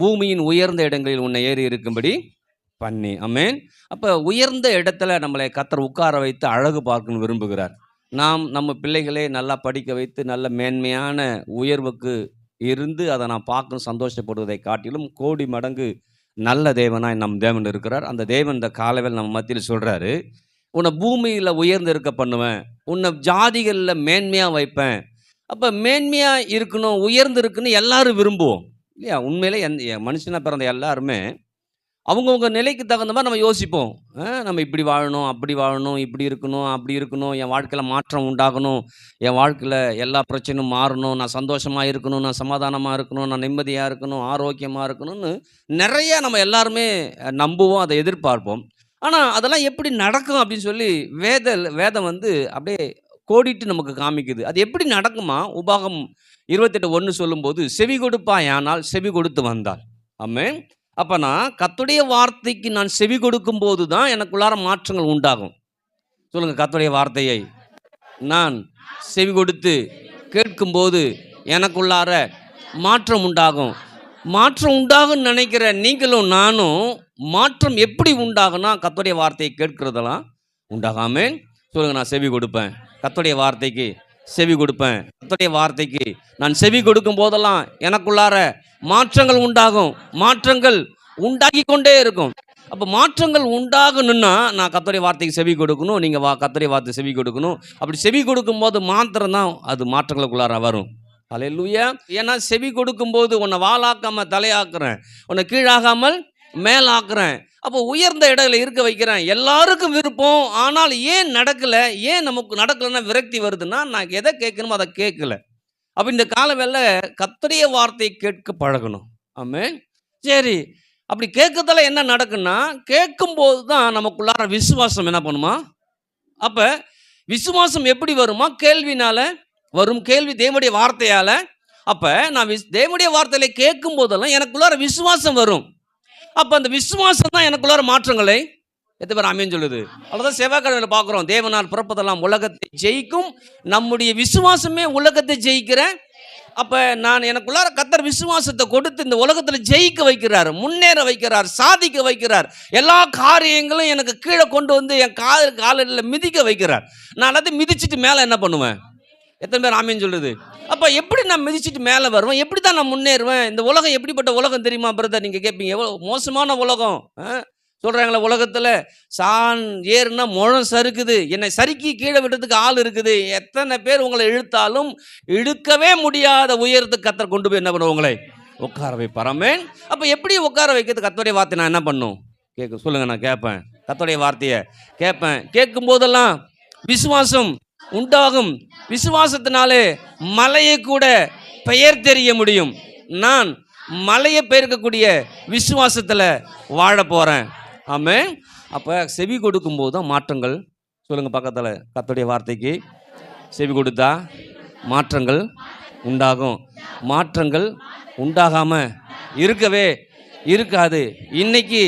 பூமியின் உயர்ந்த இடங்களில் உன்னை ஏறி இருக்கும்படி பண்ணி. அமேன் அப்போ உயர்ந்த இடத்துல நம்மளை கத்தர் உட்கார வைத்து அழகு பார்க்கணும்னு விரும்புகிறார். நாம் நம்ம பிள்ளைகளை நல்லா படிக்க வைத்து நல்ல மேன்மையான உயர்வுக்கு இருந்து அதை நான் பார்க்கணும் சந்தோஷப்படுவதை காட்டிலும் கோடி மடங்கு நல்ல தேவனாய் நம் தேவன் இருக்கிறார். அந்த தேவன் இந்த காலவில் நம்ம மத்தியில் சொல்கிறாரு உன்னை பூமியில் உயர்ந்து இருக்க பண்ணுவேன் உன்னை ஜாதிகளில் மேன்மையாக வைப்பேன். அப்போ மேன்மையாக இருக்கணும் உயர்ந்து இருக்குன்னு எல்லாரும் விரும்புவோம். இல்லையா? உண்மையிலே எந்த மனுஷனாக பிறந்த எல்லாருமே அவங்கவுங்க நிலைக்கு தகுந்த மாதிரி நம்ம யோசிப்போம். ஆ, நம்ம இப்படி வாழணும் அப்படி வாழணும் இப்படி இருக்கணும் அப்படி இருக்கணும். என் வாழ்க்கையில் மாற்றம் உண்டாகணும். என் வாழ்க்கையில் எல்லா பிரச்சனையும் மாறணும். நான் சந்தோஷமாக இருக்கணும் நான் சமாதானமாக இருக்கணும் நான் நிம்மதியாக இருக்கணும் ஆரோக்கியமாக இருக்கணும்னு நிறைய நம்ம எல்லாருமே நம்புவோம் அதை எதிர்பார்ப்போம். ஆனால் அதெல்லாம் எப்படி நடக்கும் அப்படின்னு சொல்லி வேத வேதம் வந்து அப்படியே கோடிட்டு நமக்கு காமிக்குது. அது எப்படி நடக்குமா? உபாகம் இருபத்தெட்டு ஒன்று சொல்லும்போது செவி கொடுப்பாயானால் செவி கொடுத்து வந்தாள் ஆமே அப்போ நான் கத்துடைய வார்த்தைக்கு நான் செவி கொடுக்கும் போது தான் எனக்குள்ளார மாற்றங்கள் உண்டாகும். சொல்லுங்க கத்துடைய வார்த்தையை. நான் செவி கொடுத்து கேட்கும்போது எனக்குள்ளார மாற்றம் உண்டாகும். மாற்றம் உண்டாகும்னு நினைக்கிற நீங்களும் நானும் மாற்றம் எப்படி உண்டாகும்னா கத்துடைய வார்த்தையை கேட்கிறதெல்லாம் உண்டாகாமே. சொல்லுங்க நான் செவி கொடுப்பேன். கத்துடைய வார்த்தைக்கு செவி கொடுப்பேன். கத்துடைய வார்த்தைக்கு நான் செவி கொடுக்கும் போதெல்லாம் எனக்குள்ளார மாற்றங்கள் உண்டாகும். மாற்றங்கள் உண்டாகி கொண்டே இருக்கும். அப்போ மாற்றங்கள் உண்டாகணும்னா நான் கத்துடைய வார்த்தைக்கு செவி கொடுக்கணும். நீங்கள் வா கத்துடைய வார்த்தை செவி கொடுக்கணும். அப்படி செவி கொடுக்கும்போது மாத்திரம்தான் அது மாற்றங்களுக்குள்ளார வரும். அலையிலூயா ஏன்னா செவி கொடுக்கும்போது உன்னை வாளாக்காமல் தலையாக்குறேன். உன்னை கீழாகாமல் மேலாக்குறேன். அப்போ உயர்ந்த இடத்துல இருக்க வைக்கிறேன். எல்லாருக்கும் விருப்பம். ஆனால் ஏன் நடக்கலை? ஏன் நமக்கு நடக்கலைன்னா விரக்தி வருதுன்னா நான் எதை கேட்கணுமோ அதை கேட்கல. அப்போ இந்த காலவேளை கத்தடைய வார்த்தையை கேட்க பழகணும். ஆமே சரி. அப்படி கேட்கறதால என்ன நடக்குன்னா கேட்கும்போது தான் நமக்குள்ளார விசுவாசம் என்ன பண்ணுமா? அப்போ விசுவாசம் எப்படி வருமா? கேள்வினால வரும் கேள்வி தேவனுடைய வார்த்தையால். அப்போ நான் விஸ் தேவனுடைய வார்த்தையில கேட்கும் போதெல்லாம் எனக்குள்ளார விசுவாசம் வரும். அப்போ அந்த விசுவாசம் தான் எனக்குள்ளார மாற்றங்களை. எத்தனை பேர் அமீன் சொல்லுது. அவ்வளோதான் செவ்வாய்க்கிழமையில் பார்க்குறோம். தேவனால் பிறப்பதெல்லாம் உலகத்தை ஜெயிக்கும். நம்முடைய விசுவாசமே உலகத்தை ஜெயிக்கிற. அப்போ நான் எனக்குள்ளார கத்தர் விசுவாசத்தை கொடுத்து இந்த உலகத்தில் ஜெயிக்க வைக்கிறார் முன்னேற வைக்கிறார் சாதிக்க வைக்கிறார். எல்லா காரியங்களும் எனக்கு கீழே கொண்டு வந்து என் கால் காலில் மிதிக்க வைக்கிறார். நான் எல்லாத்தையும் மிதிச்சிட்டு மேலே என்ன பண்ணுவேன்? எத்தனை பேர் ஆமீன் சொல்லுது அப்போ எப்படி நான் மிதிச்சிட்டு மேலே வருவேன்? எப்படி தான் நான் முன்னேறுவேன்? இந்த உலகம் எப்படிப்பட்ட உலகம் தெரியுமா பிரதர் நீங்கள் கேட்பீங்க எவ்வளோ மோசமான உலகம். சொல்கிறாங்களே உலகத்தில் சான் ஏறுனா முழம் சறுக்குது. என்னை சறுக்கி கீழே விடுறதுக்கு ஆள் இருக்குது. எத்தனை பேர் உங்களை இழுத்தாலும் இழுக்கவே முடியாத உயரத்துக்கு கத்தர் கொண்டு போய் என்ன பண்ணுவோம் உங்களை? உட்கார வைப்பாராமே அப்போ எப்படி உட்கார வைக்கிறது? கத்தோடைய வார்த்தை நான் என்ன பண்ணும்? கேட்க சொல்லுங்கள் நான் கேட்பேன் கத்தோடைய வார்த்தையை கேட்பேன் கேட்கும் போதெல்லாம் விசுவாசம் உண்டாகும். விசுவாசத்தினாலே மலையை கூட பெயர் தெரிய முடியும். நான் மலையை பெயர்க்கக்கூடிய விசுவாசத்தில் வாழ போகிறேன் ஆமே அப்போ செவி கொடுக்கும்போது தான் மாற்றங்கள். சொல்லுங்கள் பக்கத்தில் கத்தோடைய வார்த்தைக்கு. செவி கொடுத்தா மாற்றங்கள் உண்டாகும். மாற்றங்கள் உண்டாகாமல் இருக்கவே இருக்காது. இன்னைக்கு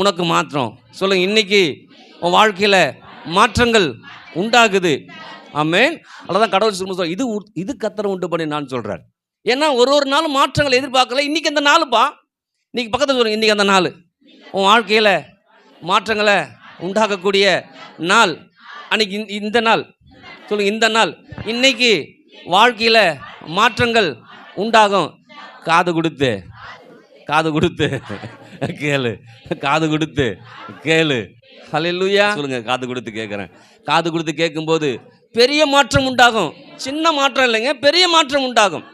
உனக்கு மாற்றம் சொல்லுங்கள் இன்னைக்கு உன் வாழ்க்கையில் மாற்றங்கள் உண்டாகுது. ஆமேன். அதான் கடவுள் சொல்லும் இது உ- இது கத்தரை உண்டு பண்ணி நான் சொல்கிறார் ஏன்னா ஒரு ஒரு நாளும் மாற்றங்களை எதிர்பார்க்கல. இன்னைக்கு அந்த நாளுப்பா? இன்றைக்கி பக்கத்தில் சொல்லுங்க இன்றைக்கி அந்த நாள். உன் வாழ்க்கையில் மாற்றங்களை உண்டாக்கக்கூடிய நாள். அன்னைக்கு இந்த- இந்த நாள். சொல்லுங்க இந்த நாள். இன்னைக்கு வாழ்க்கையில் மாற்றங்கள் உண்டாகும். காது கொடுத்து. காது கொடுத்து கேளு. காது கொடுத்து கேளு. ஹalleluya. சொல்லுங்க காது கொடுத்து கேட்குறேன் காது கொடுத்து கேட்கும்போது பெரிய மாற்றம் உண்டாகும். சின்ன மாற்றம் இல்லைங்க பெரிய மாற்றம் உண்டாகும்.